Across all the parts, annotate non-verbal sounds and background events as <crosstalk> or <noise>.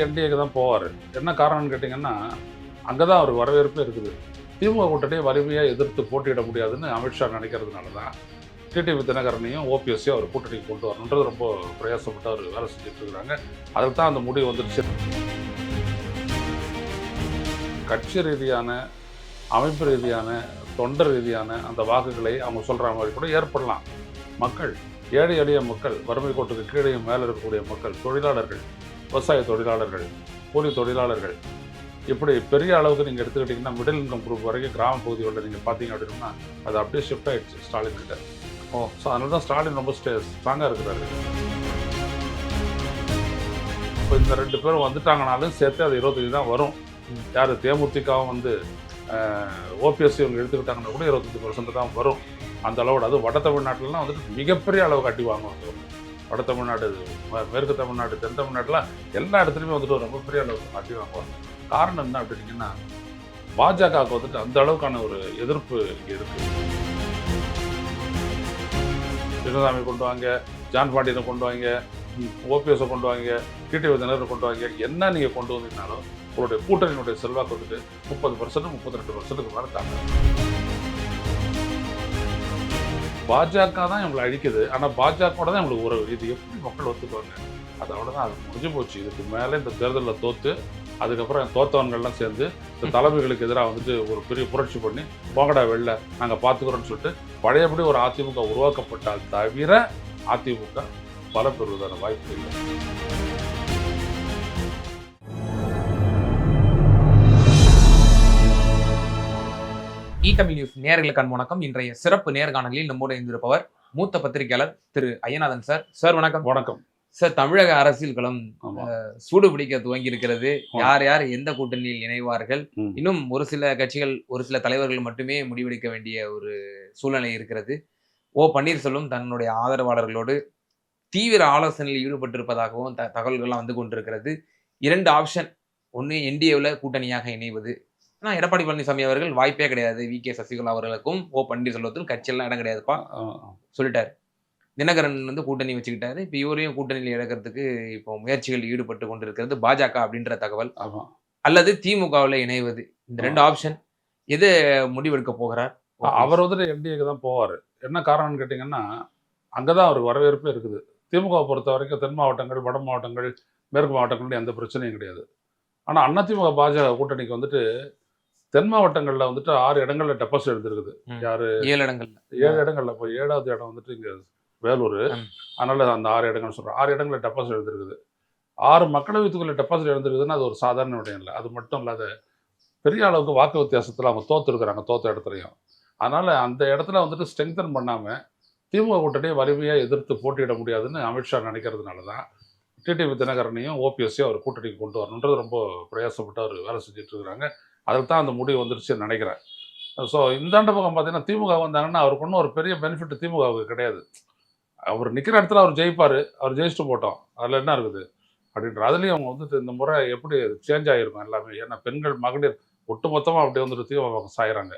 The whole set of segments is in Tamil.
என்டிஏக்கு தான் போவார். என்ன காரணம்னு கேட்டிங்கன்னா அங்கே தான் அவர் வரவேற்பே இருக்குது. திமுக கூட்டணியை வலிமையாக எதிர்த்து போட்டியிட முடியாதுன்னு அமித்ஷா நினைக்கிறதுனால தான் டிடிவி தினகரனையும் ஓபிஎஸ்ஸையும் அவர் கூட்டணிக்கு கொண்டு வரணுன்றது ரொம்ப பிரயாசப்பட்டு அவர் வேலை செஞ்சுட்டு இருக்கிறாங்க. அதுக்கு தான் அந்த முடிவு வந்துருச்சு கட்சி ரீதியான அமைப்பு ரீதியான தொண்டர் ரீதியான அந்த வாக்குகளை அவங்க சொல்கிற மாதிரி கூட ஏற்படலாம். மக்கள் ஏழை எளிய மக்கள் வறுமை கோட்டுக்கு கீழே மேலே இருக்கக்கூடிய மக்கள் தொழிலாளர்கள் விவசாய தொழிலாளர்கள் கூலி தொழிலாளர்கள் இப்படி பெரிய அளவுக்கு நீங்கள் எடுத்துக்கிட்டிங்கன்னா மிடில் இன்கம் குரூப் வரைக்கும் கிராம பகுதிகளில் நீங்கள் பார்த்தீங்க அப்படின்னா அது அப்படியே ஷிஃப்ட் ஆகிடுச்சு ஸ்டாலின் கிட்ட. ஓ ஸோ அதனால தான் ஸ்டாலின் ரொம்ப ஸ்டே ஸ்ட்ராங்காக இருக்கிறாரு. இப்போ இந்த ரெண்டு பேரும் வந்துட்டாங்கனாலும் சேர்த்து அது இருபத்தஞ்சு தான் வரும். யார் தேமுதிகவும் வந்து ஓபிஎஸ்சி இவங்க எடுத்துக்கிட்டாங்கன்னா கூட இருபத்தஞ்சி பர்சன்ட் தான் வரும். அந்த அளவோட அது வட தமிழ்நாட்டிலலாம் வந்துட்டு மிகப்பெரிய அளவுக்கு அட்டி வாங்குவாங்க. வட தமிழ்நாடு ம- மேற்கு தமிழ்நாடு தென் தமிழ்நாட்டுலாம் எல்லா இடத்துலையுமே வந்துட்டு ரொம்ப பெரிய அளவுக்கு அடி வாங்குவாங்க காரணம் என்ன அப்படின்னீங்கன்னா பாஜகவுக்கு வந்துட்டு அந்த அளவுக்கான ஒரு எதிர்ப்பு இங்கே இருக்கு. சின்னசாமி கொண்டு வாங்க ஜான் பாண்டியனை கொண்டு வாங்க ஓபிஎஸை கொண்டு வாங்க டிடி தினகரனை கொண்டு வாங்க என்ன நீங்கள் கொண்டு வந்தீங்கனாலும் உங்களுடைய கூட்டணியினுடைய செல்வாக்கு வந்துட்டு முப்பது பர்சன்ட் முப்பத்தி ரெண்டு பர்சன்ட்டுக்கு மேலே தாங்க. பாஜக தான் இவங்களை அழிக்குது. ஆனால் பாஜகவோட தான் இவங்களுக்கு உறவு. இது எப்படி மக்கள் ஒத்துக்குவாங்க அது அவ்வளோதான் அது முடிஞ்சு போச்சு. இதுக்கு மேலே இந்த தேர்தலில் தோற்று அதுக்கப்புறம் தோத்தவன்கள்லாம் சேர்ந்து இந்த தலைமைகளுக்கு எதிராக வந்துட்டு ஒரு பெரிய புரட்சி பண்ணி போங்கடா வெளில நாங்கள் பார்த்துக்குறோன்னு சொல்லிட்டு பழையபடி ஒரு அதிமுக உருவாக்கப்பட்டால் தவிர அதிமுக பல பெறுவதான வாய்ப்பு இல்லை. இ தமிழ் நியூஸ் நேர்களுக்கு அன்பு வணக்கம். இன்றைய சிறப்பு நேர்காணலில் நம்மோடு இருந்திருப்பவர் மூத்த பத்திரிகையாளர் திரு ஐயநாதன் சார். சார் வணக்கம். வணக்கம். சார் தமிழக அரசியல் களம் சூடு பிடிக்க துவங்கி இருக்கிறது யார் யார் எந்த கூட்டணியில் இணைவார்கள். இன்னும் ஒரு சில கட்சிகள் ஒரு சில தலைவர்கள் மட்டுமே முடிவெடுக்க வேண்டிய ஒரு சூழ்நிலை இருக்கிறது. ஓ பன்னீர்செல்வம் தன்னுடைய ஆதரவாளர்களோடு தீவிர ஆலோசனையில் ஈடுபட்டிருப்பதாகவும் த தகவல்கள்லாம் வந்து கொண்டிருக்கிறது. இரண்டு ஆப்ஷன். ஒன்று என்டிஏவில் கூட்டணியாக இணைவது. ஆனால் எடப்பாடி பழனிசாமி அவர்கள் வாய்ப்பே கிடையாது. வி. கே. சசிகலா அவர்களுக்கும் ஓ. பன்னீர்செல்வத்துக்கும் கட்சியெல்லாம் இடம் கிடையாதுப்பா. சொல்லிட்டார். தினகரன் வந்து கூட்டணி வச்சுக்கிட்டாரு. இப்போ இவரையும் கூட்டணியில் இறக்கிறதுக்கு இப்போ முயற்சிகள் ஈடுபட்டு கொண்டிருக்கிறது பாஜக அப்படின்ற தகவல். அல்லது திமுகவில் இணைவது. இந்த ரெண்டு ஆப்ஷன் எது முடிவெடுக்க போகிறார்? அவர் வந்துட்டு என்டிஏக்கு தான் போவார். என்ன காரணம்னு கேட்டிங்கன்னா அங்கே தான் அவருக்கு வரவேற்பே இருக்குது. திமுக பொறுத்த வரைக்கும் தென் மாவட்டங்கள் வட மாவட்டங்கள் மேற்கு மாவட்டங்கள்ல எந்த பிரச்சனையும் கிடையாது. ஆனால் அதிமுக பாஜக கூட்டணிக்கு வந்துட்டு தென் மாவட்டங்களில் வந்துட்டு ஆறு இடங்களில் டெபாசிட் எடுத்திருக்குது. யாரு? ஏழு இடங்கள் ஏழு இடங்கள்ல இப்போ ஏழாவது இடம் வந்துட்டு இங்கே வேலூர். அதனால அந்த ஆறு இடங்கள் சொல்கிறேன் ஆறு இடங்களில் டெபாசிட் எடுத்திருக்குது. ஆறு மக்களவை தொகுதியில் டெபாசிட் எடுத்திருக்குதுன்னா அது ஒரு சாதாரண விடயம் இல்லை. அது மட்டும் இல்லாத பெரிய அளவுக்கு வாக்கு வித்தியாசத்தில் அவங்க தோத்துருக்குறாங்க தோத்த இடத்துலையும். அதனால் அந்த இடத்துல வந்துட்டு ஸ்ட்ரெங்தன் பண்ணாமல் திமுக கூட்டணியை வலிமையாக எதிர்த்து போட்டியிட முடியாதுன்னு அமித்ஷா நினைக்கிறதுனால தான் டிடிவி தினகரனையும் ஓபிஎஸ்ஸையும் அவர் கூட்டணிக்கு கொண்டு வரணுன்றது ரொம்ப பிரயாசப்பட்டு அவர் வேலை செஞ்சுட்டு இருக்கிறாங்க. அதில் தான் அந்த முடிவு வந்துருச்சுன்னு நினைக்கிறேன். ஸோ இந்தாண்ட பக்கம் பார்த்தீங்கன்னா திமுக வந்தாங்கன்னா அவருக்கு ஒன்றும் ஒரு பெரிய பெனிஃபிட் திமுகவுக்கு கிடையாது. அவர் நிற்கிற இடத்துல அவர் ஜெயிப்பார். அவர் ஜெயிச்சுட்டு போட்டோம். அதில் என்ன இருக்குது? அப்படின்ற அதுலேயும் அவங்க வந்துட்டு இந்த முறை எப்படி சேஞ்ச் ஆகிருக்கும் எல்லாமே. ஏன்னா பெண்கள் மகளிர் ஒட்டு மொத்தமாக அப்படியே வந்துட்டு திமுக சாயிறாங்க.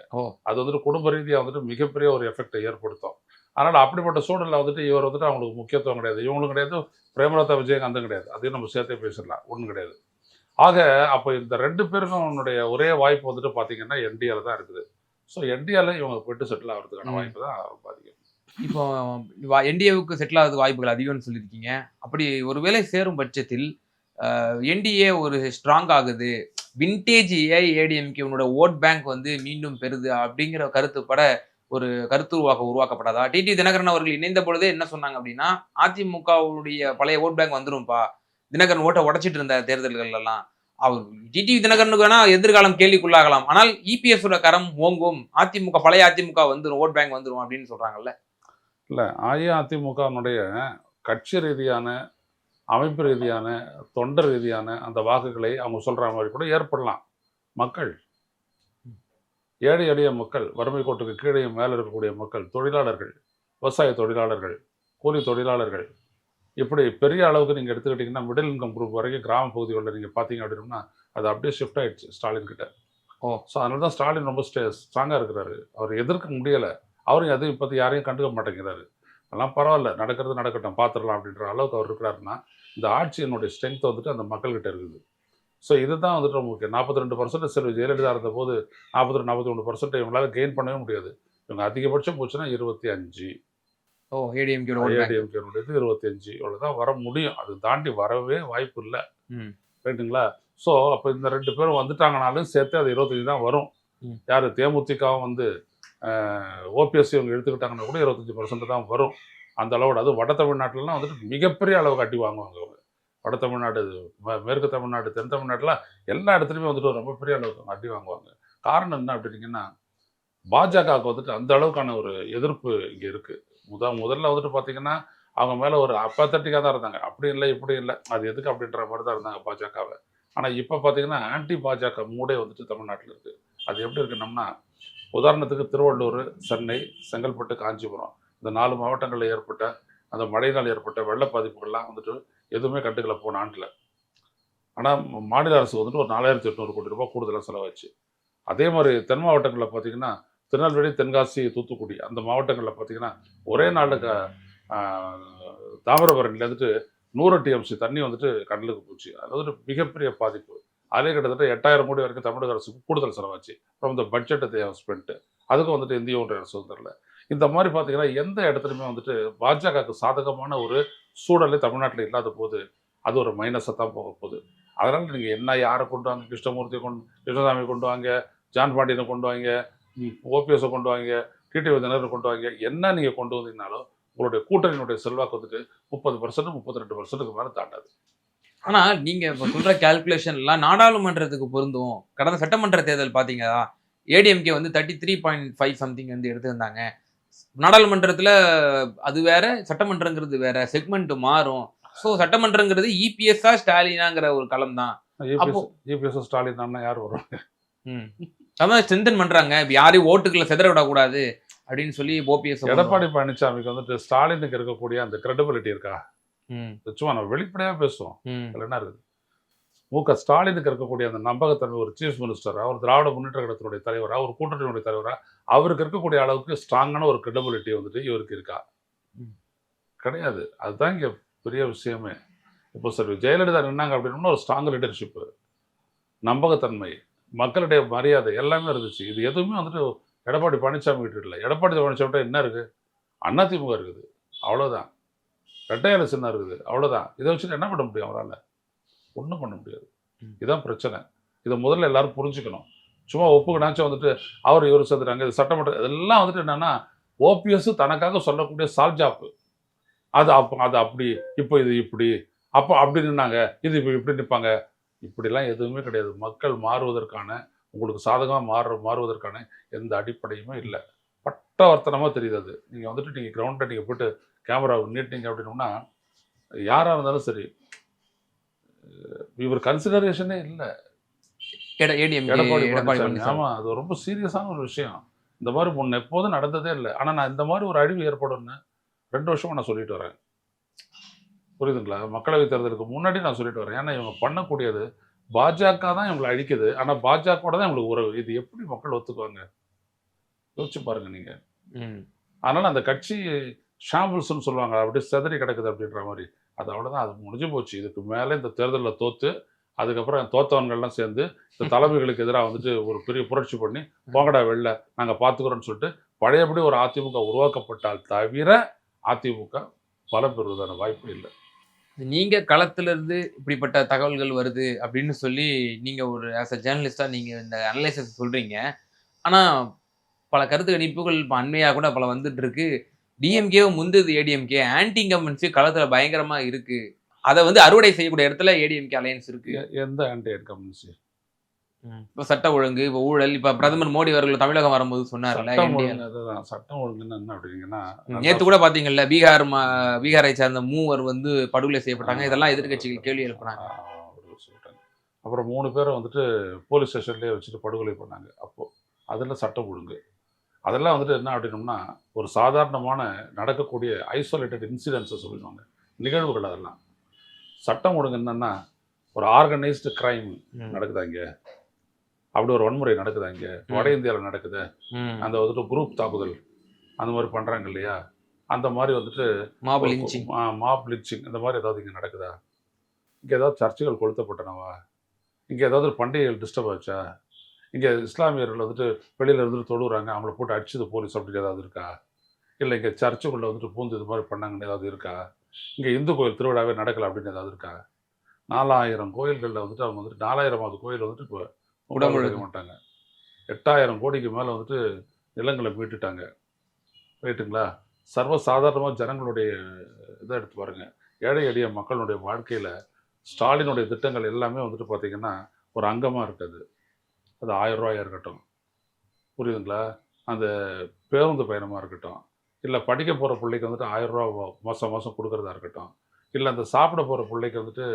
அது வந்துட்டு குடும்ப ரீதியாக வந்துட்டு மிகப்பெரிய ஒரு எஃபெக்டை ஏற்படுத்தும். அதனால் அப்படிப்பட்ட சூழலில் வந்துட்டு இவர் வந்துட்டு அவங்களுக்கு முக்கியத்துவம் கிடையாது. இவங்களும் கிடையாது. பிரேமலதா விஜயகாந்தும் கிடையாது. அதையும் நம்ம சேர்த்தே பேசிடலாம். ஒன்றும் கிடையாது. ஆக அப்போ இந்த ரெண்டு பேருக்கும் அவனுடைய ஒரே வாய்ப்பு வந்துட்டு பார்த்தீங்கன்னா என்டிஆர் தான் இருக்குது. ஸோ என்டிஆர்ல இவங்க போயிட்டு செட்டில் ஆகிறதுக்கான. வாய்ப்பு தான் பாதிக்கும் இப்போ என்டிஏவுக்கு செட்டில் ஆகிறது வாய்ப்புகள் அதிகம்னு சொல்லியிருக்கீங்க. அப்படி ஒருவேளை சேரும் பட்சத்தில் என்டிஏ ஒரு ஸ்ட்ராங் ஆகுது. வின்டேஜ் ஏஐஏடிஎம்கேனோட ஓட் பேங்க் வந்து மீண்டும் பெறுது அப்படிங்கிற கருத்துப்பட ஒரு கருத்துருவாக உருவாக்கப்படாதா? டிடி தினகரன் அவர்கள் இணைந்த பொழுதே என்ன சொன்னாங்க அப்படின்னா அதிமுகவுடைய பழைய ஓட் பேங்க் வந்துரும்ப்பா. தினகரன் ஓட்டை உடைச்சிட்டு இருந்த தேர்தல்கள் எல்லாம் அவர் டிடி தினகரனுக்கு வேணா எதிர்காலம் கேள்விக்குள்ளாகலாம். ஆனால் இபிஎஸ் கரம் ஓங்கும். அதிமுக பழைய அதிமுக வந்துடும் ஓட் பேங்க் வந்துரும் அப்படின்னு சொல்றாங்கல்ல? இல்லை அஇஅதிமுகனுடைய கட்சி ரீதியான அமைப்பு ரீதியான தொண்டர் ரீதியான அந்த வாக்குகளை அவங்க சொல்கிற மாதிரி கூட ஏற்படலாம். மக்கள். ஏழை எளிய மக்கள் வறுமை கோட்டுக்கு கீழே மேலே இருக்கக்கூடிய மக்கள் தொழிலாளர்கள் விவசாய தொழிலாளர்கள் கூலி தொழிலாளர்கள் இப்படி பெரிய அளவுக்கு நீங்கள் எடுத்துக்கிட்டிங்கன்னா மிடில் இன்கம் குரூப் வரைக்கும் கிராம பகுதிகளில் நீங்கள் பார்த்தீங்க அப்படின்னா அது அப்படியே ஷிஃப்ட் ஆயிடுச்சு ஸ்டாலின் கிட்ட. ஓ. ஸோ அதனால தான் ஸ்டாலின் ரொம்ப ஸ்டே ஸ்ட்ராங்காக இருக்கிறாரு. அவர் எதிர்க்க முடியலை. அவரும் எதுவும் இப்போது யாரையும் கண்டுக்க மாட்டேங்கிறாரு. அதெல்லாம் பரவாயில்ல நடக்கிறது நடக்கட்டும் பார்த்துடலாம் அப்படின்ற அளவுக்கு அவர் இருக்கிறாருன்னா இந்த ஆட்சியினுடைய ஸ்ட்ரென்த் வந்துட்டு அந்த மக்கள்கிட்ட இருக்குது. ஸோ இதுதான் வந்துட்டு ரொம்ப முக்கியம். நாற்பத்தி ரெண்டு பர்சன்ட் செல்வி ஜெயலலிதா இருந்த போது நாற்பத்தி ரெண்டு நாற்பத்தி ஒன்று பர்சன்ட் இவங்களால கெயின் பண்ணவே முடியாது. இவங்க அதிகபட்சம் போச்சுன்னா இருபத்தி அஞ்சு. ஓ பேங்க் ஏடிஎம்கேனுடையது இருபத்தஞ்சு. இவ்வளோதான் வர முடியும். அது தாண்டி வரவே வாய்ப்பு இல்லை. ம். ரைட்டுங்களா ஸோ அப்போ இந்த ரெண்டு பேரும் வந்துட்டாங்கனாலும் சேர்த்து அது இருபத்தஞ்சு தான் வரும். யார்? தேமுதிகவும் வந்து ஓபிஎஸ் இவங்க எடுத்துக்கிட்டாங்கன்னா கூட இருபத்தஞ்சி பர்சன்ட் தான் வரும். அந்த அளவோட. அதுவும் வட தமிழ்நாட்டிலலாம் வந்துட்டு மிகப்பெரிய அளவுக்கு அடி வாங்குவாங்க அவங்க. வட தமிழ்நாடு மேற்கு தமிழ்நாடு தென் தமிழ்நாட்டுலாம் எல்லா இடத்துலையுமே வந்துட்டு ரொம்ப பெரிய அளவுக்கு அடி வாங்குவாங்க. காரணம் என்ன அப்படின்னீங்கன்னா பாஜகவுக்கு வந்துட்டு அந்த அளவுக்கான ஒரு எதிர்ப்பு இங்கே இருக்குது முத முதல்ல வந்துட்டு பார்த்தீங்கன்னா அவங்க மேலே ஒரு அப்பத்தட்டிக்காக தான் இருந்தாங்க. அப்படி இல்லை இப்படி இல்லை. அது எதுக்கு அப்படின்ற மாதிரி தான் இருந்தாங்க பாஜகவை. ஆனால் இப்போ பார்த்தீங்கன்னா ஆன்டி பாஜக மூடே வந்துட்டு தமிழ்நாட்டில் இருக்குது அது எப்படி இருக்குனோம்னா உதாரணத்துக்கு திருவள்ளூர் சென்னை செங்கல்பட்டு காஞ்சிபுரம். இந்த நாலு மாவட்டங்களில் ஏற்பட்ட அந்த மழையினால் ஏற்பட்ட வெள்ள பாதிப்புகள்லாம் வந்துட்டு எதுவுமே கண்டுக்கல போன ஆண்டில். ஆனால் மாநில அரசு வந்துட்டு ஒரு நாலாயிரத்தி எட்நூறு கோடி ரூபாய் கூடுதலாக செலவாச்சு. அதே மாதிரி தென் மாவட்டங்களில் பார்த்தீங்கன்னா திருநெல்வேலி தென்காசி தூத்துக்குடி அந்த மாவட்டங்களில் பார்த்தீங்கன்னா ஒரே நாளுக்கு தாமிரபரணிலேருந்துட்டு நூறு டிஎம்சி தண்ணி வந்துட்டு கடலுக்கு போச்சு. அது வந்துட்டு மிகப்பெரிய பாதிப்பு. அதே கிட்டத்தட்ட எட்டாயிரம் கோடி வரைக்கும் தமிழக அரசுக்கு கூடுதல் செலவாச்சு. அப்புறம் இந்த பட்ஜெட்டை தேவை ஸ்பெண்ட்டு அதுக்கும் வந்துட்டு இந்திய ஒன்றிய அரசு தரல. இந்த மாதிரி பார்த்தீங்கன்னா எந்த இடத்துலையுமே வந்துட்டு பாஜகவுக்கு சாதகமான ஒரு சூழலே தமிழ்நாட்டில் இல்லாத போது அது ஒரு மைனஸாக தான் போக போகுது. அதனால் நீங்கள் என்ன யாரை கொண்டு வாங்க கிருஷ்ணமூர்த்தி கொண்டு கிருஷ்ணசாமி கொண்டு வாங்க ஜான் பாண்டியனை கொண்டு வாங்க ஓபிஎஸை கொண்டு வாங்க டிடிவி தினகரை கொண்டு வாங்க என்ன நீங்கள் கொண்டு வந்தீங்கனாலும் உங்களுடைய கூட்டணியினுடைய செல்வாக்கு வந்துட்டு முப்பது பர்சன்ட் முப்பத்தி ரெண்டு பர்சன்ட்டுக்கு மேலே தாண்டாது. ஆனா நீங்க இப்ப சொல்ற கால்குலேஷன் எல்லாம் நாடாளுமன்றத்துக்கு பொருந்தும். கடந்த சட்டமன்ற தேர்தல் பாத்தீங்களா? ஏடிஎம்கே வந்து thirty three point five something வந்து எடுத்திருந்தாங்க. நாடாளுமன்றத்துல அது வேற சட்டமன்றங்கிறது வேற செக்மெண்ட் மாறும். ஸோ சட்டமன்றங்கிறது E இபிஎஸ்ஆ ஸ்டாலினாங்கிற ஒரு களம் தான் அப்போ- இபிஎஸ் ஸ்டாலின் யார் வருவாங்க? அதான் ஸ்ட்ரென்தன் பண்றாங்க. யாரையும் ஓட்டுக்குள்ள செதற விடக்கூடாது அப்படின்னு சொல்லி ஓபிஎஸ் எடப்பாடி பழனிசாமிக்கு வந்துட்டு ஸ்டாலினுக்கு இருக்கக்கூடிய அந்த கிரெடிபிலிட்டி இருக்கா? சும்மா நம்ம வெளிப்படையாக பேசுவோம். என்ன இருக்குது? மு க ஸ்டாலினுக்கு இருக்கக்கூடிய அந்த நம்பகத்தன்மை ஒரு சீஃப் மினிஸ்டர் அவர் திராவிட முன்னேற்ற கழகத்தினுடைய தலைவரா ஒரு கூட்டணியுடைய தலைவரா அவருக்கு இருக்கக்கூடிய அளவுக்கு ஸ்ட்ராங்கான ஒரு கிரெடிபிலிட்டி வந்துட்டு இவருக்கு இருக்கா? ம். கிடையாது. அதுதான் இங்கே பெரிய விஷயமே. இப்போ சார் ஜெயலலிதா நின்னாங்க அப்படின்னா ஒரு ஸ்ட்ராங் லீடர்ஷிப்பு நம்பகத்தன்மை. மக்களுடைய மரியாதை எல்லாமே இருந்துச்சு. இது எதுவுமே வந்துட்டு எடப்பாடி பழனிசாமி கிட்ட இல்லை. எடப்பாடி பழனிசாமி என்ன இருக்கு? அதிமுக இருக்குது. அவ்வளோதான் ரெட்டையால சின்னம் இருக்குது. அவ்வளோதான் இதை வச்சுட்டு என்ன பண்ண முடியும் அவரால்? ஒன்றும் பண்ண முடியாது. இதுதான் பிரச்சனை. இதை முதல்ல எல்லாரும் புரிஞ்சுக்கணும். சும்மா ஒப்புக்கினாச்சும் வந்துட்டு அவர் இவர் சேர்த்துட்டாங்க இது சட்டமன்ற இதெல்லாம் வந்துட்டு என்னன்னா ஓபிஎஸ் தனக்காக சொல்லக்கூடிய சால்ஜாப்பு அது அப்போ அது அப்படி இப்போ இது இப்படி அப்போ அப்படி நின்னாங்க. இது இப்போ இப்படி நிற்பாங்க இப்படிலாம் எதுவுமே கிடையாது. மக்கள் மாறுவதற்கான உங்களுக்கு சாதகமாக மாறு மாறுவதற்கான எந்த அடிப்படையுமே இல்லை. பட்டவர்த்தனமாக தெரியுது அது. நீங்கள் வந்துட்டு நீங்கள் கிரவுண்டில் நீங்கள் போயிட்டு கேமரா நீட்டிங்க அப்படின்னோம்னா யாராக இருந்தாலும் சரி இவர் கன்சிடரேஷனே இல்லை. எடப்பாடி ஆமாம் அது ரொம்ப சீரியஸான ஒரு விஷயம். இந்த மாதிரி முன்ன எப்போதும் நடந்ததே இல்லை. ஆனால் நான் இந்த மாதிரி ஒரு அழிவு ஏற்படும்னு ரெண்டு வருஷமா நான் சொல்லிட்டு வரேன். புரியுதுங்களா? மக்களவைத் தேர்தலுக்கு முன்னாடி நான் சொல்லிட்டு வரேன். ஏன்னா இவங்க பண்ணக்கூடியது பாஜக தான் இவங்களை அழிக்குது. ஆனால் பாஜக தான் இவங்களுக்கு உறவு. இது எப்படி மக்கள் ஒத்துக்குவாங்க? யோசிச்சு பாருங்க நீங்க. அதனால அந்த கட்சி ஷாம்பிள்ஸ்னு சொல்லுவாங்க. அப்படியே செதறி கிடக்குது அப்படின்ற மாதிரி. அது அவ்வளோதான் அது முடிஞ்சு போச்சு. இதுக்கு மேலே இந்த தேர்தலில் தோத்து அதுக்கப்புறம் தோத்தவன்கள்லாம் சேர்ந்து இந்த <laughs> தலைமைகளுக்கு எதிராக வந்துட்டு ஒரு பெரிய புரட்சி பண்ணி போங்கடா வெளில நாங்கள் பார்த்துக்குறோன்னு சொல்லிட்டு பழையபடி ஒரு அதிமுக உருவாக்கப்பட்டால் தவிர அதிமுக பலம் பெறுவதான வாய்ப்பு இல்லை. நீங்கள் களத்திலிருந்து இப்படிப்பட்ட தகவல்கள் வருது அப்படின்னு சொல்லி நீங்கள் ஒரு ஆஸ் அ ஜேர்னலிஸ்டாக நீங்கள் இந்த அனலைசஸ் சொல்கிறீங்க ஆனால் பல கருத்து கணிப்புகள் இப்போ அண்மையாக கூட பல வந்துட்டு இருக்கு டிஎம்கேவும் முந்தது ஏடிஎம்கே ஆன்டி இன்கம்பன்சி களத்தில் பயங்கரமாக இருக்குது அதை வந்து அறுவடை செய்யக்கூடிய இடத்துல ஏடிஎம்கே அலையன்ஸ் இருக்குது எந்த ஆன்டி இன்கம்பன்சி இப்போ சட்ட ஒழுங்கு இப்போ ஊழல் இப்போ பிரதமர் மோடி அவர்கள் தமிழகம் வரும்போது சொன்னார்ல சட்டம் ஒழுங்குன்னு என்ன அப்படிங்கன்னா நேத்து கூட பாத்தீங்கல்ல பீகார் பீகாரை சேர்ந்த மூவர் வந்து படுகொலை செய்யப்பட்டாங்க. இதெல்லாம் எதிர்க்கட்சிகள் கேள்வி சொல்லிட்டாங்க அப்புறம் மூணு பேரை வந்துட்டு போலீஸ் ஸ்டேஷன்லேயே வச்சுட்டு படுகொலை பண்ணாங்க. அப்போது அதில் சட்டம் ஒழுங்கு. அதெல்லாம் வந்துட்டு என்ன அப்படின்னோம்னா ஒரு சாதாரணமான நடக்கக்கூடிய ஐசோலேட்டட் இன்சிடென்ட்ஸை சொல்லுவாங்க நிகழ்வுகள் அதெல்லாம். சட்டம் ஒழுங்கு என்னன்னா ஒரு ஆர்கனைஸ்டு கிரைம் ம். அப்படி ஒரு வன்முறை நடக்குதா இங்கே? வட இந்தியாவில் நடக்குது. அந்த வந்துட்டு குரூப் தாக்குதல். அந்த மாதிரி பண்ணுறாங்க இல்லையா? அந்த மாதிரி வந்துட்டு மாப் லிஞ்சிங் மாப் லிஞ்சிங் இந்த மாதிரி ஏதாவது இங்கே நடக்குதா? இங்கே ஏதாவது சர்ச்சுகள் கொளுத்தப்பட்டனவா? இங்கே ஏதாவது பண்டிகைகள் டிஸ்டர்ப் ஆச்சா? இங்கே இஸ்லாமியர்கள் வந்துட்டு வெளியில் இருந்துட்டு தொழுகிறாங்க அவங்கள போட்டு அடிச்சது போலீஸ் அப்படின்னு ஏதாவது இருக்கா? இல்லை இங்கே சர்ச்சுக்குள்ளே வந்துட்டு பூந்து இது மாதிரி பண்ணாங்கன்னு ஏதாவது இருக்கா? இங்கே இந்து கோயில் திருவிழாவே நடக்கல அப்படின்னு ஏதாவது இருக்கா? நாலாயிரம் கோயில்களில் வந்துட்டு அவங்க வந்துட்டு நாலாயிரமாவது கோயில் வந்துட்டு இப்போ எடுக்க மாட்டாங்க. எட்டாயிரம் கோடிக்கு மேலே வந்துட்டு நிலங்களை மீட்டுட்டாங்க. ரைட்டுங்களா சர்வசாதாரணமாக ஜனங்களுடைய இதை எடுத்து பாருங்க. ஏழை எளிய மக்களுடைய வாழ்க்கையில் ஸ்டாலினுடைய திட்டங்கள் எல்லாமே வந்துட்டு பார்த்தீங்கன்னா ஒரு அங்கமாக இருக்குது. அது ஆயிரம் ரூபாயா இருக்கட்டும். புரியுதுங்களா? அந்த பேருந்து பயணமாக இருக்கட்டும். இல்லை படிக்க போகிற பிள்ளைக்கு வந்துட்டு ஆயிரம் ரூபா மாதம் மாதம் கொடுக்குறதா இருக்கட்டும். இல்லை அந்த சாப்பிட போகிற பிள்ளைக்கு வந்துட்டு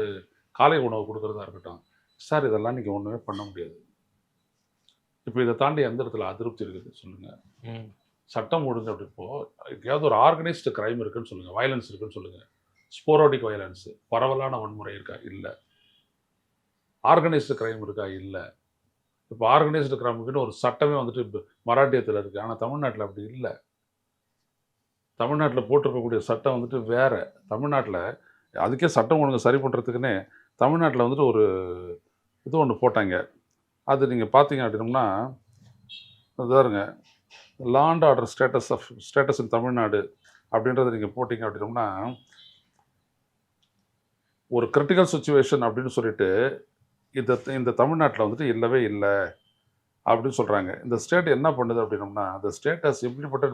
காலை உணவு கொடுக்குறதா இருக்கட்டும். சார் இதெல்லாம் நீங்கள் ஒன்றுமே பண்ண முடியாது. இப்போ இதை தாண்டி எந்த இடத்துல அதிருப்தி இருக்குது சொல்லுங்கள். சட்டம் ஒழுங்கு அப்படி இப்போ எங்கேயாவது ஒரு ஆர்கனைஸ்டு கிரைம் இருக்குன்னு சொல்லுங்கள் வயலன்ஸ் இருக்குன்னு சொல்லுங்கள் ஸ்போரோடிக் வயலன்ஸு பரவலான வன்முறை இருக்கா? இல்லை. ஆர்கனைஸ்டு கிரைம் இருக்கா? இல்லை. இப்போ ஆர்கனைஸ்டு கிரைமுக்குன்னு ஒரு சட்டமே வந்துட்டு இப்போ மராட்டியத்தில் இருக்குது ஆனால் தமிழ்நாட்டில் அப்படி இல்லை. தமிழ்நாட்டில் போட்டிருக்கக்கூடிய சட்டம் வந்துட்டு வேற. தமிழ்நாட்டில் அதுக்கே சட்டம் ஒழுங்கு சரி பண்ணுறதுக்குன்னே தமிழ்நாட்டில் வந்துட்டு ஒரு இது ஒன்று போட்டாங்க. அது நீங்கள் பார்த்தீங்க அப்படின்னம்னா இதாருங்க law and order status of status in Tamil Nadu அப்படின்றத நீங்கள் போட்டிங்க அப்படின்னம்னா ஒரு கிரிட்டிக்கல் சுச்சுவேஷன் அப்படின்னு சொல்லிட்டு இந்த இந்த தமிழ்நாட்டில் வந்துட்டு இல்லவே இல்லை அப்படின்னு சொல்கிறாங்க இந்த ஸ்டேட் என்ன பண்ணுது அப்படின்னம்னா the ஸ்டேட் has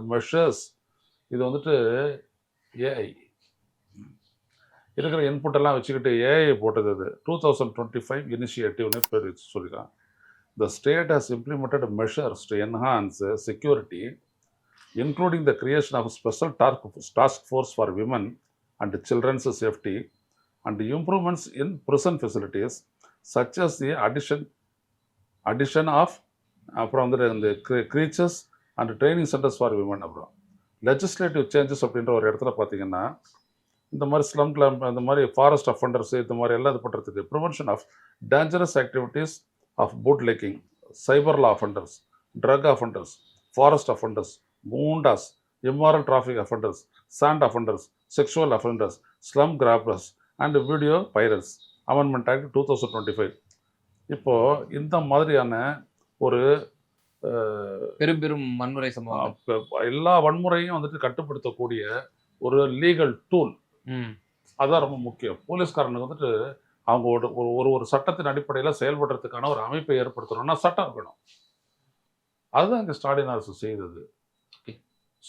மெஷர்ஸ் இது வந்துட்டு ஏஐ இருக்கிற இன்புட் எல்லாம் வச்சுக்கிட்டு ஏஐ போட்டது அது. டூ தௌசண்ட் டுவெண்ட்டி ஃபைவ் இனிஷியேட்டிவ்னு பேர் வச்சு சொல்லியிருக்கான் the state has implemented measures to enhance security including the creation of special task task force for women and children's safety and improvements in prison facilities such as the addition addition of அப்புறம் வந்துட்டு இந்த creatures and training centres for women அப்புறம். லெஜிஸ்லேட்டிவ் சேஞ்சஸ் அப்படின்ற ஒரு இடத்துல பார்த்தீங்கன்னா இந்த மாதிரி ஸ்லம் கிளாம்ப் இந்த மாதிரி ஃபாரஸ்ட் அஃபண்டர்ஸ் இந்த மாதிரி எல்லாம் இது பண்ணுறதுக்கு prevention of dangerous activities of bootlegging cyber law offenders drug offenders forest offenders goondas immoral traffic offenders sand offenders sexual offenders slum grabbers and video pirates amendment act two thousand twenty five இப்போது இந்த மாதிரியான ஒரு பெரும் பெரும் வன்முறை சம்பவம் எல்லா வன்முறையும் வந்துட்டு கட்டுப்படுத்தக்கூடிய ஒரு லீகல் டூல் ம். அதான் ரொம்ப முக்கியம். போலீஸ்காரனுக்கு வந்துட்டு அவங்க ஒரு ஒரு- ஒரு சட்டத்தின் அடிப்படையில் செயல்படுறதுக்கான ஒரு அமைப்பை ஏற்படுத்தணும்னா சட்டம் இருக்கணும். அதுதான் இங்கே ஸ்டாலின் அரசு செய்தது.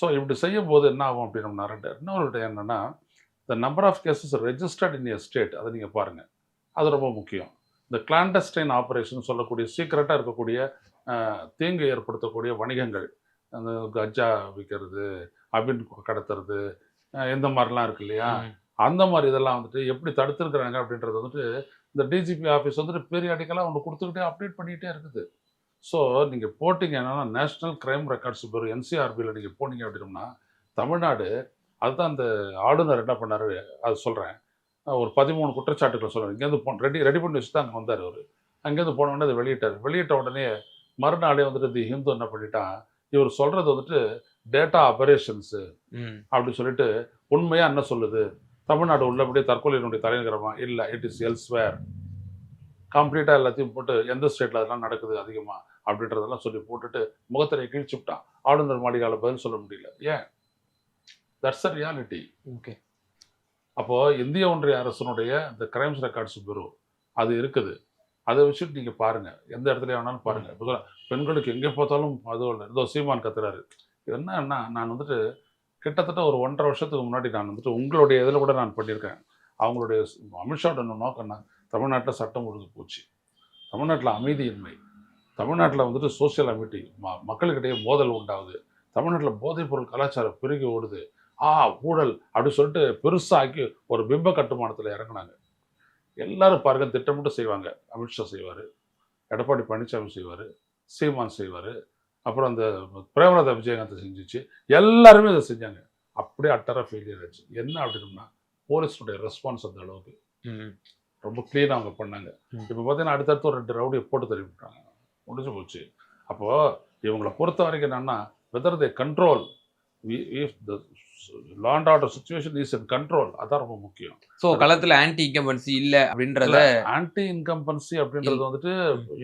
ஸோ இப்படி செய்யும் போது என்ன ஆகும் அப்படின்னா ரெண்டு இன்னொரு என்னன்னா the number of cases registered in a state அதை நீங்கள் பாருங்கள் அது ரொம்ப முக்கியம். இந்த கிளாண்டஸ்டைன் ஆப்ரேஷன் சொல்லக்கூடிய சீக்கிரட்டாக இருக்கக்கூடிய தீங்கு ஏற்படுத்தக்கூடிய வணிகங்கள். அந்த கஜா விற்கிறது அபின் கடத்துறது இந்த மாதிரிலாம் இருக்கு இல்லையா. அந்த மாதிரி இதெல்லாம் வந்துட்டு எப்படி தடுத்துருக்குறாங்க அப்படின்றது வந்துட்டு இந்த டிஜிபி ஆஃபீஸ் வந்துட்டு பீரியாடிக்கலாக ஒன்று கொடுத்துக்கிட்டே அப்டேட் பண்ணிக்கிட்டே இருக்குது. ஸோ நீங்கள் போட்டிங்க என்னன்னா நேஷ்னல் கிரைம் ரெக்கார்ட்ஸ் பேர் என்சிஆர்பியில் நீங்கள் போனீங்க அப்படின்னா தமிழ்நாடு அதுதான் அந்த ஆளுநர் என்ன பண்ணாரு அது சொல்கிறேன் ஒரு பதிமூணு குற்றச்சாட்டுகளை சொல்கிறேன் இங்கேருந்து போ ரெடி ரெடி பண்ணி வச்சு தான் அங்கே வந்தார் அவர். அங்கேருந்து போன உடனே அதை வெளியிட்டார். வெளியிட்ட உடனே மறுநாளே வந்துட்டு தி ஹிந்து என்ன பண்ணிட்டான் இவர் சொல்கிறது வந்துட்டு டேட்டா ஆபரேஷன்ஸு ம். அப்படி சொல்லிட்டு உண்மையா என்ன சொல்லுது? தமிழ்நாடு உள்ளபடியே தற்கொலையினுடைய தலைநகரமா? இல்லை இட் இஸ் எல்ஸ்வேர் கம்ப்ளீட்டாக எல்லாத்தையும் போட்டு எந்த ஸ்டேட்டில் அதெல்லாம் நடக்குது அதிகமாக அப்படின்றதெல்லாம் சொல்லி போட்டுட்டு முகத்திரை கிழிச்சு விட்டான். ஆளுநர் மாளிகால பதில் சொல்ல முடியல. ஏன்? தட்ஸ் அ ரியாலிட்டி ஓகே அப்போது இந்திய ஒன்றிய அரசனுடைய இந்த கிரைம்ஸ் ரெக்கார்ட்ஸ் பியூரோ அது இருக்குது. அதை வச்சுட்டு நீங்கள் பாருங்கள் எந்த இடத்துல வேணாலும் பாருங்கள் இப்போ பெண்களுக்கு எங்கே பார்த்தாலும் அது ஒன்று இதோ சீமான் கத்துறாரு. இது என்னன்னா நான் வந்துட்டு கிட்டத்தட்ட ஒரு ஒன்றரை வருஷத்துக்கு முன்னாடி நான் வந்துட்டு உங்களுடைய இதில் கூட நான் பண்ணியிருக்கேன். அவங்களுடைய அமித்ஷாவோட நோக்கம் என்ன? தமிழ்நாட்டில் சட்டம் ஒழுங்கு போச்சு. தமிழ்நாட்டில் அமைதியின்மை. தமிழ்நாட்டில் வந்துட்டு சோசியல் அமிட்டி ம மக்களுக்கிடையே மோதல் உண்டாகுது. தமிழ்நாட்டில் போதைப் பொருள் கலாச்சாரம் பெருகி ஓடுது. ஆ ஊழல் அப்படி சொல்லிட்டு பெருசாக்கி ஒரு பிம்ப கட்டுமானத்தில் இறங்குனாங்க. எல்லாரும் பாருங்க திட்டமிட்டு செய்வாங்க. அமித்ஷா செய்வார் எடப்பாடி பழனிசாமி செய்வார் சீமான் செய்வார் அப்புறம் அந்த பிரேமலதா விஜயகாந்த் செஞ்சுச்சு. எல்லாருமே அதை செஞ்சாங்க. அப்படியே அட்டராக ஃபெயிலியர் ஆச்சு. என்ன அப்படின்னா போலீஸுடைய ரெஸ்பான்ஸ் அந்த அளவுக்கு ரொம்ப க்ளீனாக அவங்க பண்ணாங்க. இப்போ பார்த்தீங்கன்னா அடுத்தடுத்து ஒரு ரெண்டு ரவுடியை போட்டு தள்ளி விட்டாங்க முடிஞ்சு போச்சு. அப்போது இவங்களை பொறுத்த வரைக்கும் என்னன்னா whether they control order situation is in control அதான் ரொம்ப முக்கியம். சோ களத்துல ஆன்டி இன்கம்பன்சி இல்ல அப்படின்றத ஆன்டி இன்கம்பன்சி அப்படின்றது வந்துட்டு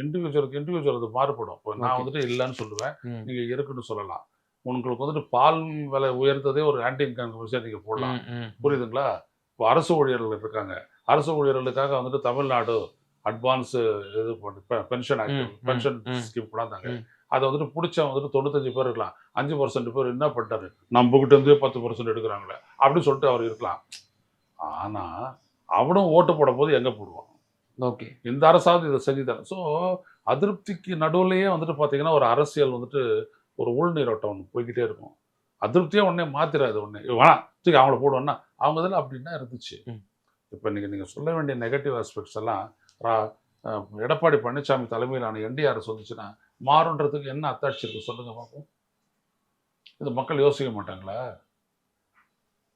இண்டிவிஜுவலுக்கு இண்டிவிஜுவல் அது மாறுபடும். இப்போ நான். வந்துட்டு இல்லைன்னு சொல்லுவேன். ம், நீங்க இருக்குன்னு சொல்லலாம். உங்களுக்கு வந்துட்டு பால் விலை உயர்ந்ததே ஒரு ஆன்டி இன்கம்பன்சியா நீங்க போடலாம். ம், ம். புரியுதுங்களா? இப்போ அரசு ஊழியர்கள் இருக்காங்க. அரசு ஊழியர்களுக்காக வந்துட்டு தமிழ்நாடு அட்வான்ஸ் இது பென்ஷன் ம், பென்ஷன் ம். ஸ்கீம் கொண்டாந்தாங்க. அதை வந்துட்டு பிடிச்ச வந்துட்டு தொண்ணூத்தஞ்சு பேர் இருக்கலாம். அஞ்சு பர்சன்ட் பேர் என்ன பண்ணிட்டாரு நம்ம கிட்ட இருந்து பத்து பர்சன்ட் எடுக்கிறாங்களே. அப்படின்னு சொல்லிட்டு அவர் இருக்கலாம். ஆனா அவனும் ஓட்டு போட போது எங்க போடுவான்? ஓகே. இந்த அரசாவது இதை செஞ்சுதாங்க ஸோ அதிருப்திக்கு நடுவுலயே வந்துட்டு பார்த்தீங்கன்னா ஒரு அரசியல் வந்துட்டு ஒரு உள்நீரோட்டம் ஒன்று போய்கிட்டே இருக்கும். அதிருப்தியே உடனே மாத்திராது உடனே. வேணாம். தூக்கி அவங்கள போடுவோன்னா. அவங்க இதில் அப்படின்னா இருந்துச்சு. இப்போ நீங்கள் நீங்கள் சொல்ல வேண்டிய நெகட்டிவ் ஆஸ்பெக்ட்ஸ் எல்லாம் ரா- எடப்பாடி பழனிசாமி தலைமையிலான என்டிஆர் வந்துச்சுன்னா மாறுன்றதுக்கு என்ன அத்தாட்சி இருக்கு? சொல்லுங்க பார்ப்போம் இது மக்கள் யோசிக்க மாட்டாங்களா?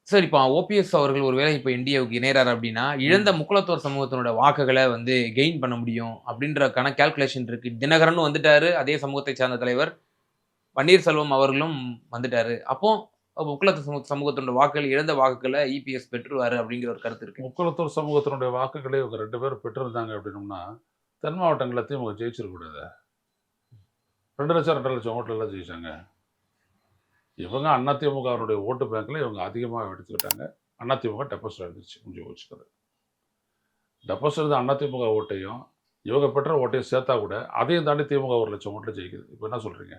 சார் இப்போ ஓபிஎஸ் அவர்கள் ஒருவேளை இப்போ என்டிஏவுக்கு இணையறாரு அப்படின்னா இழந்த முக்குலத்தோர் சமூகத்தினோட வாக்குகளை வந்து கெயின் பண்ண முடியும் அப்படின்றக்கான கால்குலேஷன் இருக்கு. தினகரன் வந்துட்டாரு அதே சமூகத்தை சார்ந்த தலைவர் பன்னீர்செல்வம் அவர்களும் வந்துட்டாரு. அப்போ முக்குலத்தோர் சமூக சமூகத்தினோட வாக்குகள் இழந்த வாக்குகளை இபிஎஸ் பெற்றுவாரு அப்படிங்கிற ஒரு கருத்து இருக்கு. முக்குளத்தூர் சமூகத்தினுடைய வாக்குகளை இவங்க ரெண்டு பேரும் பெற்றிருந்தாங்க அப்படின்னோம்னா தென் மாவட்டங்கள் எல்லாத்தையும் இவங்க ஜெயிச்சிருக்கூடாது ரெண்டு லட்சம் ரெண்டு லட்சம் ஓட்டுல எல்லாம் ஜெயிச்சாங்க. இவங்க அதிமுகவினுடைய ஓட்டு பேங்க்ல இவங்க அதிகமாக எடுத்துக்கிட்டாங்க. அதிமுக டெபாசிட் எழுதிச்சு முடிஞ்சு போச்சுக்கிறது டெபாசிட் அதிமுக ஓட்டையும் இவங்க பெற்ற ஓட்டையும் சேர்த்தா கூட அதையும் தாண்டி திமுக ஒரு லட்சம் ஓட்டில் ஜெயிக்குது. இப்போ என்ன சொல்றீங்க?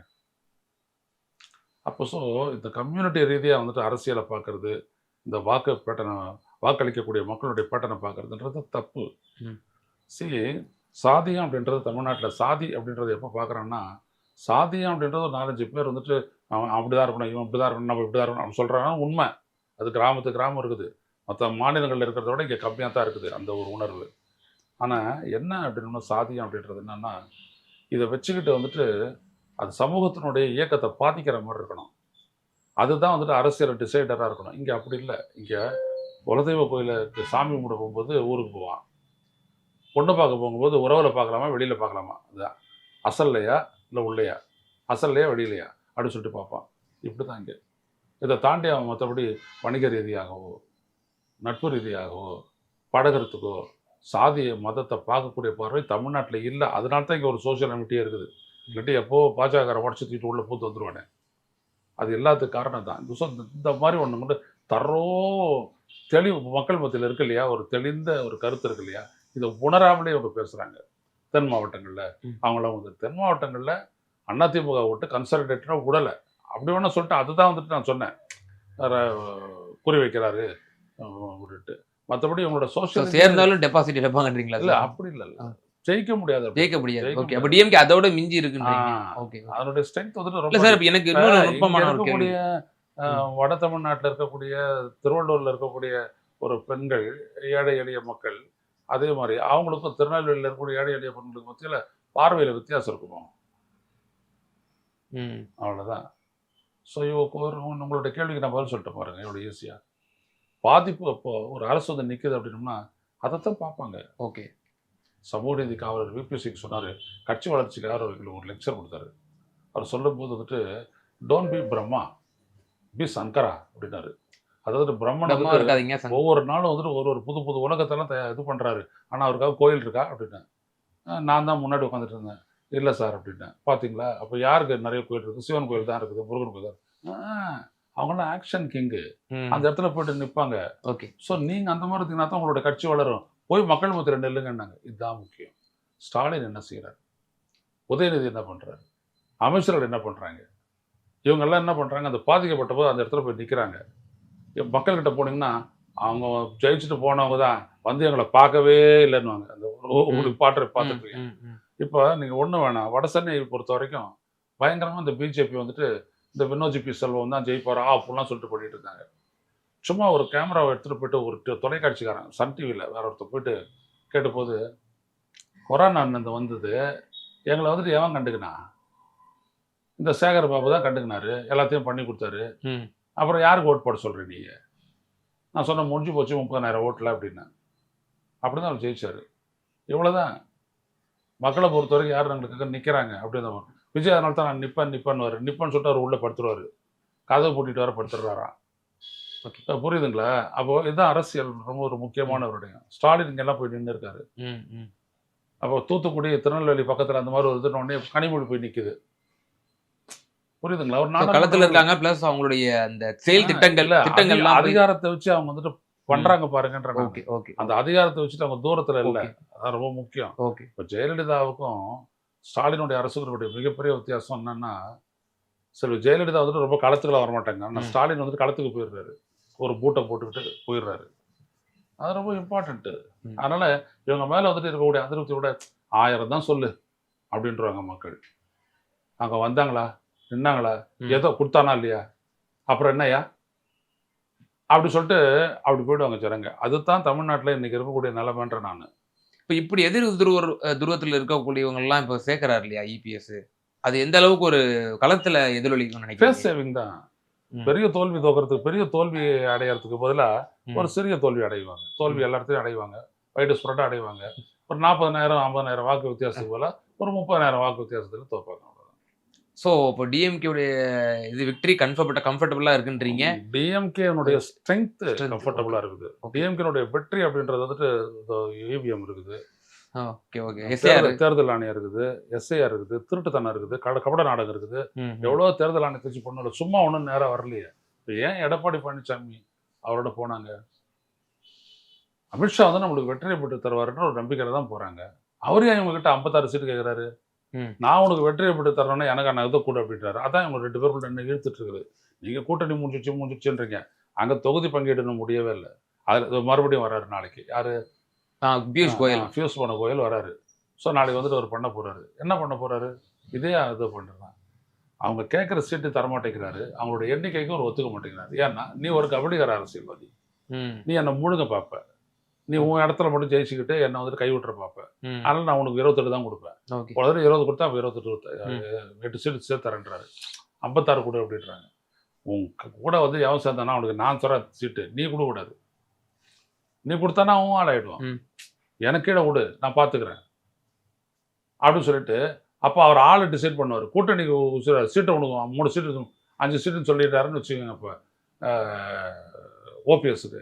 அப்போ ஸோ இந்த கம்யூனிட்டி ரீதியாக வந்துட்டு அரசியலை பார்க்கறது இந்த வாக்கு பேட்டனை வாக்களிக்கக்கூடிய மக்களுடைய பேட்டனை பார்க்கறதுன்றது தப்பு. சரி சாதியம் அப்படின்றது தமிழ்நாட்டில் சாதி அப்படின்றது எப்போ பார்க்குறோன்னா சாதியம் அப்படின்றது ஒரு நாலஞ்சு பேர் வந்துட்டு அவன் அப்படிதான் இருக்கணும் இவன் இப்படிதான் இருக்கணும் நம்ம இப்படிதான் இருக்கணும் அப்படின்னு சொல்கிறாங்கன்னா உண்மை. அது கிராமத்து கிராமம் இருக்குது. மற்ற மாநிலங்களில் இருக்கிறத விட இங்கே கம்மியாக தான் இருக்குது அந்த ஒரு உணர்வு. ஆனால் என்ன அப்படின்னா சாதியம் அப்படின்றது என்னென்னா இதை வச்சுக்கிட்டு வந்துட்டு அது சமூகத்தினுடைய இயக்கத்தை பாதிக்கிற மாதிரி இருக்கணும். அதுதான் வந்துட்டு அரசியல் டிசைடராக இருக்கணும். இங்கே அப்படி இல்லை. இங்கே குலதெய்வ கோயிலுக்கு சாமி கும்பிட போகும்போது ஊருக்கு போவான். பொண்ணு பார்க்க போகும்போது உறவில் பார்க்கலாமா வெளியில் பார்க்கலாமா? அதுதான். அசல்லையா இல்லை உள்ளையா? அசல்லையா வெளியிலையா? அப்படின்னு சொல்லிட்டு பார்ப்பான். இப்படி தான் இங்கே. இதை தாண்டி அவன் மற்றபடி வணிக ரீதியாகவோ நட்பு ரீதியாகவோ படகிறதுக்கோ சாதிய மதத்தை பார்க்கக்கூடிய பார்வை தமிழ்நாட்டில் இல்லை. அதனால தான் இங்கே ஒரு சோஷியல் அமிட்டியே இருக்குது. இல்லாட்டி எப்போ பாஜக உடச்சி தூக்கிட்டு உள்ளே பூத்து வந்துருவானே? அது எல்லாத்துக்கும் காரணம் தான். இந்த இந்த மாதிரி ஒன்று கொண்டு தரோ தெளிவு மக்கள் மத்தியில் இருக்கு இல்லையா? ஒரு தெளிந்த ஒரு கருத்து இருக்கு இல்லையா? இதை உணராமலே இவங்க பேசுகிறாங்க தென் மாவட்டங்களில். அவங்களாம் வந்து தென் மாவட்டங்களில் அதிமுக விட்டு கன்சல்டேட்டராக விடலை அப்படி வேணா சொல்லிட்டு அதுதான் வந்துட்டு நான் சொன்னேன். குறி வைக்கிறாரு. விட்டுட்டு. மற்றபடி இவங்களோட So, சோஷியல் சேர்ந்தாலும் டெபாசிட் எடுப்பாங்கன்றீங்களா இல்லை? அப்படி இல்லை. ஜெயிக்க முடியாது. ஜெயிக்க முடியாது. ஓகே அப்ப டிஎம்கே அதோட மிஞ்சி இருக்குன்றீங்க. ஆ. ஓகே அதனுடைய ஸ்ட்ரென்த் வந்துட்டு ரொம்ப சார் எனக்கு நுட்பமான இருக்கக்கூடிய வட தமிழ்நாட்டில் இருக்கக்கூடிய திருவள்ளூர்ல இருக்கக்கூடிய ஒரு பெண்கள் ஏழை எளிய மக்கள் அதே மாதிரி அவங்களுக்கும் திருநெல்வேலியில் இருக்கக்கூடிய ஏழை எளிய பெண்களுக்கு மத்தியில பார்வையில வித்தியாசம் இருக்குமோ? ம். அவ்வளவுதான். ஸோ ஒரு உங்களோட கேள்விக்கு நான் பதில் சொல்லிட்டு பாருங்க எவ்வளோ ஈஸியா பாதிப்பு அப்போ ஒரு அரசு வந்து நிக்குது அப்படின்னோம்னா அதைத்தான் பார்ப்பாங்க. ஓகே. சமூக நீதி காவலர் விபி சிங் சொன்னார் கட்சி வளர்ச்சிக்காக அவர்களுக்கு ஒரு லெக்சர் கொடுத்தாரு. அவர் சொல்லும்போது வந்துட்டு don't be Brahma be Shankara அப்படின்னாரு. அதாவது வந்துட்டு இருக்காதீங்க ஒவ்வொரு நாளும் வந்துட்டு ஒரு ஒரு புது புது உலகத்தெல்லாம் இது பண்ணுறாரு ஆனால் அவருக்காக கோயில் இருக்கா? அப்படின்னேன். "அஹ், நான் தான் முன்னாடி உட்காந்துட்டு இருந்தேன். இல்லை சார் அப்படின்னேன். பார்த்தீங்களா அப்போ யாருக்கு நிறைய கோயில் இருக்குது சிவன் கோயில் தான் இருக்குது முருகன் கோயில் தான் இருக்கு. "ஆஹ், அவங்களாம் ஆக்ஷன் கிங்கு அந்த இடத்துல போயிட்டு நிற்பாங்க ஓகே. ஸோ நீங்கள் அந்த மாதிரி இருந்தீங்கன்னா தான் உங்களோட கட்சி வளரும். போய் மக்கள் மத்தியில் நெல்லுங்கன்னாங்க இதுதான் முக்கியம். ஸ்டாலின் என்ன செய்கிறார் உதயநிதி என்ன பண்ணுறாரு அமைச்சர்கள் என்ன பண்ணுறாங்க இவங்கெல்லாம் என்ன பண்ணுறாங்க அந்த பாதிக்கப்பட்ட போது அந்த இடத்துல போய் நிற்கிறாங்க மக்கள்கிட்ட போனீங்கன்னா அவங்க ஜெயிச்சுட்டு போனவங்க தான் வந்து எங்களை பார்க்கவே இல்லைன்னுவாங்க. அந்த ஒரு- ஒரு பாட்டை பார்த்துருப்பீங்க. இப்போ நீங்கள் ஒன்றும் வேணாம். வட சென்னையை பொறுத்த வரைக்கும் பயங்கரமாக இந்த பிஜேபி வந்துட்டு இந்த வினோஜி பி செல்வம் தான் ஜெயிப்பாரா அப்படிலாம் சொல்லிட்டு பண்ணிட்டு இருந்தாங்க. சும்மா ஒரு கேமராவை எடுத்துகிட்டு போயிட்டு ஒரு தொலைக்காட்சிக்காரன் சன் டிவியில் வேற ஒருத்தர் போயிட்டு கேட்டபோது கொரோனா அந்த வந்தது எங்களை வந்துட்டு எவன் கண்டுக்கினா இந்த சேகர் பாபு தான் கண்டுக்கினாரு. எல்லாத்தையும் பண்ணி கொடுத்தாரு. அப்புறம் யாருக்கு ஓட் போட சொல்கிறீ நீங்க? நான் சொன்னேன் முடிஞ்சு போச்சு முப்பதாயிரம் ஓட்டில் அப்படின்னேன் அப்படி தான் அவர் ஜெயிச்சாரு. இவ்வளோதான் மக்களை பொறுத்த வரைக்கும் யார் எங்களுக்கு நிற்கிறாங்க அப்படின்னு விஜய் அதனால தான் நான் நிப்பேன் நிப்பேன்னு நிப்பேன்னு சொல்லிட்டு அவர் உள்ளே படுத்துருவாரு. கதவை பூட்டிட்டு வர படுத்துடுறாராம் புரியுதுங்களா? அப்போ இதுதான் அரசியல் ரொம்ப ஒரு முக்கியமான ஒரு விடயம் ஸ்டாலின் இங்கெல்லாம் போய் நின்று இருக்காரு ம், ம். அப்போ தூத்துக்குடி திருநெல்வேலி பக்கத்துல அந்த மாதிரி ஒரு இது உடனே கனிமொழி போய் நிக்குது. புரியுதுங்களா? ஒரு நாடகம் களத்துல இருக்காங்க பிளஸ் அவங்களுடைய அந்த செயல் ஆ, திட்டங்கள் அதிகாரத்தை வச்சு அவங்க வந்துட்டு பண்றாங்க பாருங்கன்ற. ஓகே ஓகே அந்த அதிகாரத்தை வச்சுட்டு அவங்க தூரத்துல இல்ல. அதான் ரொம்ப முக்கியம். ஓகே. இப்போ ஜெயலலிதாவுக்கும் ஸ்டாலினுடைய அரசுகளுடைய மிகப்பெரிய வித்தியாசம் என்னன்னா சரி ஜெயலலிதா வந்துட்டு ரொம்ப களத்துக்குள்ள வரமாட்டாங்க. ஆனால். ஸ்டாலின் வந்துட்டு களத்துக்கு போயிடுறாரு. ஒரு பூட்டை போட்டுக்கிட்டு போயிடுறாரு. அது ரொம்ப இம்பார்ட்டன்ட்டு. அதனால இவங்க மேல வந்துட்டு இருக்கக்கூடிய அதிருப்தியோட ஆயிரம் தான் சொல்லு அப்படின்றவாங்க மக்கள். அங்க வந்தாங்களா? நின்னாங்களா. ஏதோ கொடுத்தானா இல்லையா? அப்புறம் என்னய்யா? அப்படி சொல்லிட்டு அப்படி போயிடுவாங்க ஜனங்க. அதுதான் தமிழ்நாட்டுல இன்னைக்கு இருக்கக்கூடிய நிலைமைன்ற நான். இப்போ இப்படி எதிர் துருவ துருவத்தில் இருக்கக்கூடியவங்க எல்லாம் இப்போ சேர்க்கிறாரு இல்லையா இபிஎஸ் அது எந்த அளவுக்கு ஒரு களத்துல எதிரொலிக்கும் ஃபேஸ் நினைக்கிறேன் சேவிங் தான். பெரிய தோல்வி தோக்கிறதுக்கு பெரிய தோல்வி அடையறதுக்கு பதிலா ம். ஒரு சிறிய தோல்வி அடைவாங்க. தோல்வி எல்லாத்தையும் அடைவாங்க. வைடு ஸ்ப்ரெட்டாக அடைவாங்க. ஒரு நாற்பதனாயிரம் ஐம்பதனாயிரம் வாக்கு வித்தியாசத்துக்கு போல ஒரு முப்பதாயிரம் வாக்கு வித்தியாசத்துல தோப்பாங்க. ஸோ இப்போ டிஎம்கேவுடைய இது விக்டரி கன்ஃபர்ட் கம்ஃபர்டபுளா இருக்குன்றீங்க. டிஎம்கேனுடைய ஸ்ட்ரென்த் Strength, கம்ஃபர்டபுளா இருக்குது. டிஎம்கேனுடைய வெற்றி அப்படின்றது வந்துட்டு இவிஎம் இருக்குது. ஓகே ஓகே எஸ்ஏஆர் தேர்தல் ஆணையம் இருக்குது. எஸ்ஐஆர் இருக்குது. திருட்டுத்தனம் இருக்குது. கட கபட நாடகம் இருக்குது. எவ்வளோ தேர்தல் ஆணையத்தை பண்ணல சும்மா ஒன்றும் நேரம் வரலையே. இப்போ ஏன் எடப்பாடி பழனிசாமி அவரோட போனாங்க? அமித்ஷா வந்து நம்மளுக்கு வெற்றியை பெற்று தருவாருன்ற ஒரு நம்பிக்கையில தான் போறாங்க. அவர் ஏன் இவங்க கிட்ட ஐம்பத்தாறு சீட்டு கேட்குறாரு. நான் உனக்கு வெற்றியை பெற்று தரேன்னா எனக்கு அந்த இதை கூட அப்படின்றாரு அதான் இவங்க ரெண்டு பேரும் என்ன இழுத்துட்டு இருக்குது நீங்க கூட்டணி முடிஞ்சிச்சு முடிஞ்சிச்சுன்றீங்க. அங்க தொகுதி பங்கீடு இன்னும் முடியவே இல்லை. அது மறுபடியும் வராரு நாளைக்கு. யாரு? பியூஷ் கோயல். ஃபியூஸ் பண்ண கோயில் வராரு ஸோ நாளைக்கு வந்துட்டு அவர் பண்ண போறாரு. என்ன பண்ண போறாரு? இதே இது பண்ணுறான் அவங்க கேட்குற சீட்டு தரமாட்டேங்கிறாரு. அவங்களோட எண்ணிக்கைக்கும் ஒரு ஒத்துக்க மாட்டேங்கிறாரு. ஏன்னா நீ ஒரு கபடிகார அரசியல்வாதி. நீ என்னை முழுங்க பார்ப்ப நீ உன் இடத்துல மட்டும் ஜெயிச்சுக்கிட்டு என்னை வந்துட்டு கைவிட்டுற பார்ப்ப ம். அதனால நான் உனக்கு இருபத்தெட்டு தான் கொடுப்பேன். ஒரு தடவை இருபது கொடுத்தா அப்போ இருபத்தெட்டு எட்டு சீட்டு சேர்த்து தரேன்றாரு ஐம்பத்தாறு கொடு அப்படின்றாங்க. உன் கூட வந்து எவன் சேர்ந்தானா அவனுக்கு நான் தர சீட்டு நீ கொடுக்க கூடாது. நீ கொடுத்தானா அவன் ஆள் ஆயிடுவான் ம். எனக்கு கீழே கொடு நான் பார்த்துக்கிறேன் அப்படின்னு சொல்லிட்டு அப்போ அவர் ஆளை டிசைட் பண்ணுவார். கூட்டணிக்கு சில சீட்டை உனக்கு மூணு சீட்டு அஞ்சு சீட்டுன்னு சொல்லிட்டாருன்னு வச்சுக்கோங்க இப்போ ஓபிஎஸ்க்கு.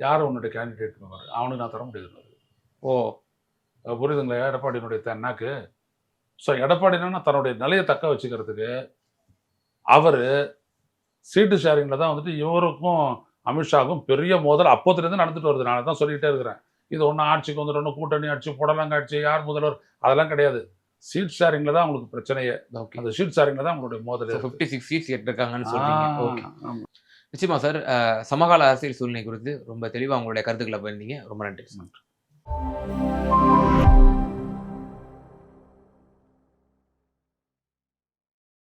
யார் உன்னுடைய கேண்டிடேட் அவனுக்கு நான் தர முடியாது. ஓ புரியுதுங்களா? எடப்பாடியினுடைய தென்னாக்கு ஸோ எடப்பாடினா தன்னுடைய நிலையை தக்க வச்சுக்கிறதுக்கு அவர் சீட்டு ஷேரிங்கில் தான் வந்துட்டு இவருக்கும் அமித்ஷாவுக்கும் பெரிய மோதல் அப்போத்துலேருந்து நடந்துட்டு வருது. நான் தான் சொல்லிக்கிட்டே இருக்கிறேன். இது ஒன்றும் ஆட்சிக்கு வந்துட்டு ஒன்று கூட்டணி ஆட்சி புடலங்க ஆட்சி யார் முதல்வர்? அதெல்லாம் கிடையாது. சீட் ஷேரிங்கில் தான் உங்களுக்கு பிரச்சனையே. அந்த சீட் ஷேரிங்கில் தான் உங்களுடைய மோதல் ஃபிஃப்டி சிக்ஸ் சீட்ஸ் ஓகே ஆமா. நிச்சயமா சார். சமகால அரசியல் சூழ்நிலை குறித்து ரொம்ப தெளிவாக உங்களுடைய கருத்துக்களை போயிருந்தீங்க ரொம்ப நன்றி நன்றி.